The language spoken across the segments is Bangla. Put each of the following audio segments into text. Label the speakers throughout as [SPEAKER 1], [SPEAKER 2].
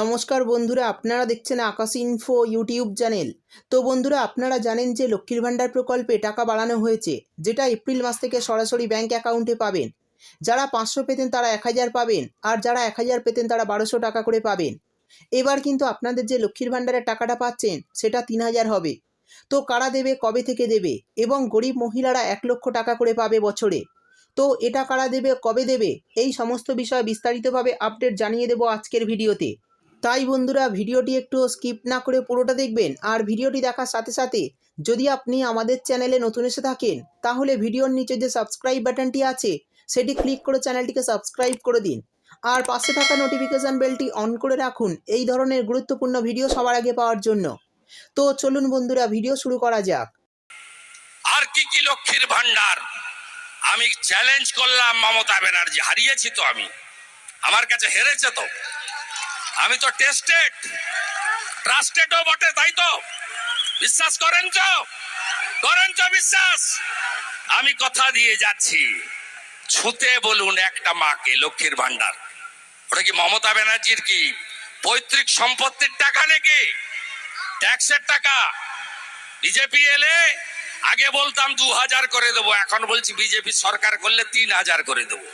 [SPEAKER 1] নমস্কার বন্ধুরা, আপনারা দেখছেন আকাশ ইনফো ইউটিউব চ্যানেল তো বন্ধুরা, আপনারা জানেন যে লক্ষ্মীর ভাণ্ডার প্রকল্পে টাকা বাড়ানো হয়েছে, যেটা এপ্রিল মাস থেকে সরাসরি ব্যাংক অ্যাকাউন্টে পাবেন। যারা পাঁচশো পেতেন তারা এক হাজার পাবেন, আর যারা এক হাজার পেতেন তারা বারোশো টাকা করে পাবেন। এবার কিন্তু আপনাদের যে লক্ষ্মীর ভাণ্ডারের টাকাটা পাচ্ছেন, সেটা তিন হাজার হবে। তো কারা দেবে, কবে থেকে দেবে, এবং গরিব মহিলারা এক লক্ষ টাকা করে পাবে বছরে? তো এটা কারা দেবে, কবে দেবে, এই সমস্ত বিষয় বিস্তারিতভাবে আপডেট জানিয়ে দেবো আজকের ভিডিওতে। তাই বন্ধুরা ভিডিওটি একটু স্কিপ না করে পুরোটা দেখবেন আর ভিডিওটি দেখার সাথে সাথে যদি আপনি আমাদের চ্যানেলে নতুন এসে থাকেন, তাহলে ভিডিওর নিচে যে সাবস্ক্রাইব বাটনটি আছে, সেটি ক্লিক করে চ্যানেলটিকে সাবস্ক্রাইব করে দিন। আর পাশে থাকা নোটিফিকেশান বেলটি অন করে রাখুন এই ধরনের গুরুত্বপূর্ণ ভিডিও সবার আগে পাওয়ার জন্য। তো চলুন বন্ধুরা ভিডিও শুরু করা যাক।
[SPEAKER 2] আর কি কি লক্ষ্মীর ভান্ডার আমি চ্যালেঞ্জ করলাম মমতা ব্যানার্জি, হারিয়েছি তো আমি। আমার কাছে হেরেছে তো। আমি তো টেস্টেড ট্রাস্টেডও বটে, তাই তো? বিশ্বাস করেন তো? করেন তো বিশ্বাস? আমি কথা দিয়ে যাচ্ছি। ছুতে বলুন একটা মাকে, লক্ষ্মীর ভান্ডার ওটা কি মমতা ব্যানার্জির কি? পৈতৃক সম্পত্তির টাকা নাকি? ট্যাক্সের টাকা? বিজেপি এলে আগে বলতাম দু হাজার করে দেবো, এখন বলছি বিজেপি সরকার করলে তিন হাজার করে দেবো।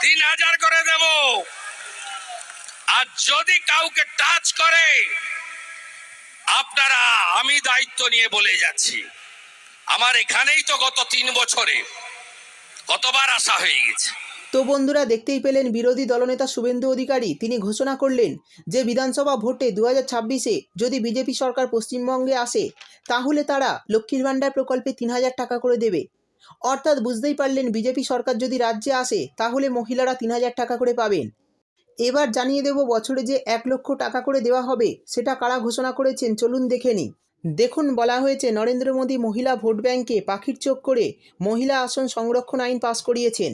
[SPEAKER 2] তিন হাজার করে দেব। আর যদি কাউকে টাচ করে, আপনারা, আমি দায়িত্ব নিয়ে বলে যাচ্ছি। আমার এখানেই তো গত তিন বছরে কতবার আসা হয়ে গেছে।
[SPEAKER 1] তো বন্ধুরা, দেখতেই পেলেন বিরোধী দলনেতা শুভেন্দু অধিকারী। তিনি ঘোষণা করলেন যে, বিধানসভা ভোটে দু ছাব্বিশে যদি বিজেপি সরকার পশ্চিমবঙ্গে আসে, তাহলে তারা লক্ষ্মীর ভাণ্ডার প্রকল্পে তিন হাজার টাকা করে দেবে। অর্থাৎ বুঝতেই পারলেন, বিজেপি সরকার যদি রাজ্যে আসে, তাহলে মহিলারা তিন হাজার টাকা করে পাবেন। এবার জানিয়ে দেব বছরে যে এক লক্ষ টাকা করে দেওয়া হবে, সেটা কারা ঘোষণা করেছেন চলুন দেখে নিই। দেখুন, বলা হয়েছে নরেন্দ্র মোদী মহিলা ভোট ব্যাংকে পাখির চোখ করে মহিলা আসন সংরক্ষণ আইন পাশ করিয়েছেন।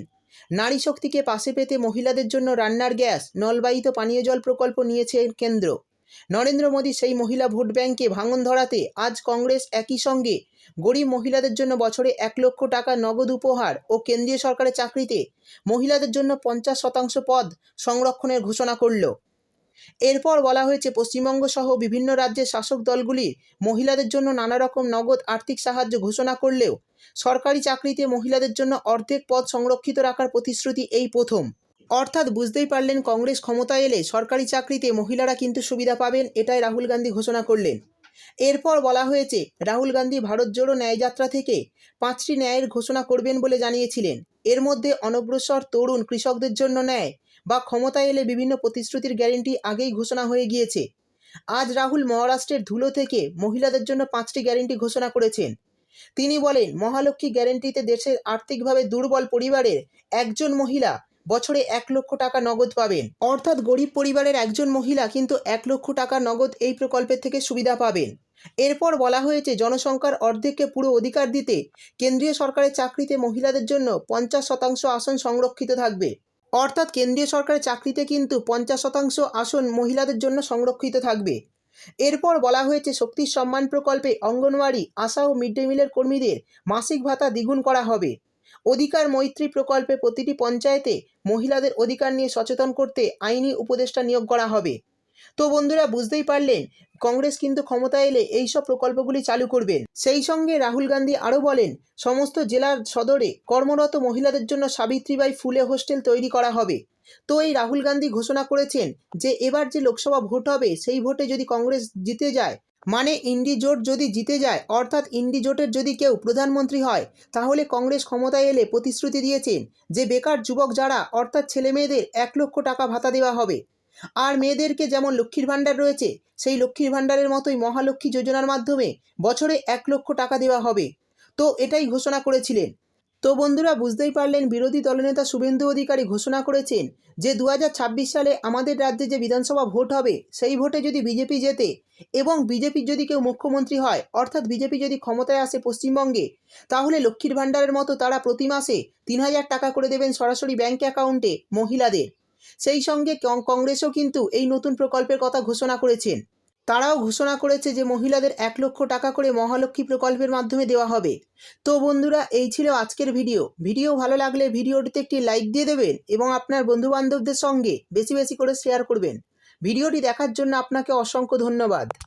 [SPEAKER 1] নারী শক্তিকে পাশে পেতে মহিলাদের জন্য রান্নার গ্যাস, নলবাহিত পানীয় জল প্রকল্প নিয়েছে কেন্দ্র। নরেন্দ্র মোদী সেই মহিলা ভোট ব্যাংকে ভাঙন ধরাতে আজ কংগ্রেস একই সঙ্গে গরিব মহিলাদের জন্য বছরে এক লক্ষ টাকা নগদ উপহার ও কেন্দ্রীয় সরকারের চাকরিতে মহিলাদের জন্য পঞ্চাশ শতাংশ পদ সংরক্ষণের ঘোষণা করল। এরপর বলা হয়েছে, পশ্চিমবঙ্গ সহ বিভিন্ন রাজ্যের শাসক দলগুলি মহিলাদের জন্য নানা রকম নগদ আর্থিক সাহায্য ঘোষণা করলেও সরকারি চাকরিতে মহিলাদের জন্য অর্ধেক পদ সংরক্ষিত রাখার প্রতিশ্রুতি এই প্রথম। অর্থাৎ বুঝতেই পারলেন কংগ্রেস ক্ষমতায় এলে সরকারি চাকরিতে মহিলারা কিন্তু সুবিধা পাবেন, এটাই রাহুল গান্ধী ঘোষণা করলেন। এরপর বলা হয়েছে, রাহুল গান্ধী ভারত জোড়ো ন্যায়যাত্রা থেকে পাঁচটি ন্যায়ের ঘোষণা করবেন বলে জানিয়েছিলেন। এর মধ্যে অনগ্রসর তরুণ কৃষকদের জন্য ন্যায় বা ক্ষমতায় এলে বিভিন্ন প্রতিশ্রুতির গ্যারেন্টি আগেই ঘোষণা হয়ে গিয়েছে। আজ রাহুল মহারাষ্ট্রের ধুলো থেকে মহিলাদের জন্য পাঁচটি গ্যারেন্টি ঘোষণা করেছেন। তিনি বলেন, মহালক্ষ্মী গ্যারেন্টিতে দেশের আর্থিকভাবে দুর্বল পরিবারের একজন মহিলা বছরে এক লক্ষ টাকা নগদ পাবেন। অর্থাৎ গরিব পরিবারের একজন মহিলা কিন্তু এক লক্ষ টাকা নগদ এই প্রকল্পের থেকে সুবিধা পাবেন। এরপর বলা হয়েছে, জনসংখ্যার অর্ধেককে পুরো অধিকার দিতে কেন্দ্রীয় সরকারের চাকরিতে মহিলাদের জন্য পঞ্চাশ শতাংশ আসন সংরক্ষিত থাকবে। অর্থাৎ কেন্দ্রীয় সরকারের চাকরিতে কিন্তু পঞ্চাশ শতাংশ আসন মহিলাদের জন্য সংরক্ষিত থাকবে। এরপর বলা হয়েছে শক্তির সম্মান প্রকল্পে অঙ্গনওয়াড়ি, আশা ও মিড ডে মিলের কর্মীদের মাসিক ভাতা দ্বিগুণ করা হবে। অধিকার মৈত্রী প্রকল্পে প্রতিটি পঞ্চায়েতে মহিলাদের অধিকার নিয়ে সচেতন করতে আইনি উপদেষ্টা নিয়োগ করা হবে। তো বন্ধুরা, বুঝতেই পারলেন, কংগ্রেস কিন্তু ক্ষমতা এলে এই সব প্রকল্পগুলি চালু করবেন। সেই সঙ্গে রাহুল গান্ধী আরও বলেন, সমস্ত জেলার সদরে কর্মরত মহিলাদের জন্য সাবিত্রীবাই ফুলে হোস্টেল তৈরি করা হবে। তো এই রাহুল গান্ধী ঘোষণা করেছেন যে, এবার যে লোকসভা ভোট হবে, সেই ভোটে যদি কংগ্রেস জিতে যায় মানে ইন্ডি জোট যদি জিতে যায়, অর্থাৎ ইন্ডি জোটের যদি কেউ প্রধানমন্ত্রী হয়, তাহলে কংগ্রেস ক্ষমতায় এলে প্রতিশ্রুতি দিয়েছেন যে বেকার যুবক যারা, অর্থাৎ ছেলে মেয়েদের এক লক্ষ টাকা ভাতা দেওয়া হবে। আর মেয়েদেরকে যেমন লক্ষ্মীর ভাণ্ডার রয়েছে, সেই লক্ষ্মীর ভাণ্ডারের মতোই মহালক্ষ্মী যোজনার মাধ্যমে বছরে এক লক্ষ টাকা দেওয়া হবে। তো এটাই ঘোষণা করেছিলেন। তো বন্ধুরা বুঝতেই পারলেন বিরোধী দলনেতা শুভেন্দু অধিকারী ঘোষণা করেছেন যে দু হাজার ছাব্বিশ সালে আমাদের রাজ্যে যে বিধানসভা ভোট হবে, সেই ভোটে যদি বিজেপি জেতে এবং বিজেপির যদি কেউ মুখ্যমন্ত্রী হয়, অর্থাৎ বিজেপি যদি ক্ষমতায় আসে পশ্চিমবঙ্গে, তাহলে লক্ষ্মীর ভাণ্ডারের মতো তারা প্রতি মাসে তিন হাজার টাকা করে দেবেন সরাসরি ব্যাঙ্ক অ্যাকাউন্টে মহিলাদের। সেই সঙ্গে কংগ্রেসও কিন্তু এই নতুন প্রকল্পের কথা ঘোষণা করেছেন। তারাও ঘোষণা করেছে যে মহিলাদের এক লক্ষ টাকা করে মহালক্ষ্মী প্রকল্পের মাধ্যমে দেওয়া হবে। তো বন্ধুরা, এই ছিল আজকের ভিডিও। ভিডিও ভালো লাগলে ভিডিওটিতে একটি লাইক দিয়ে দেবেন এবং আপনার বন্ধুবান্ধবদের সঙ্গে বেশি বেশি করে শেয়ার করবেন। ভিডিওটি দেখার জন্য আপনাকে অসংখ্য ধন্যবাদ।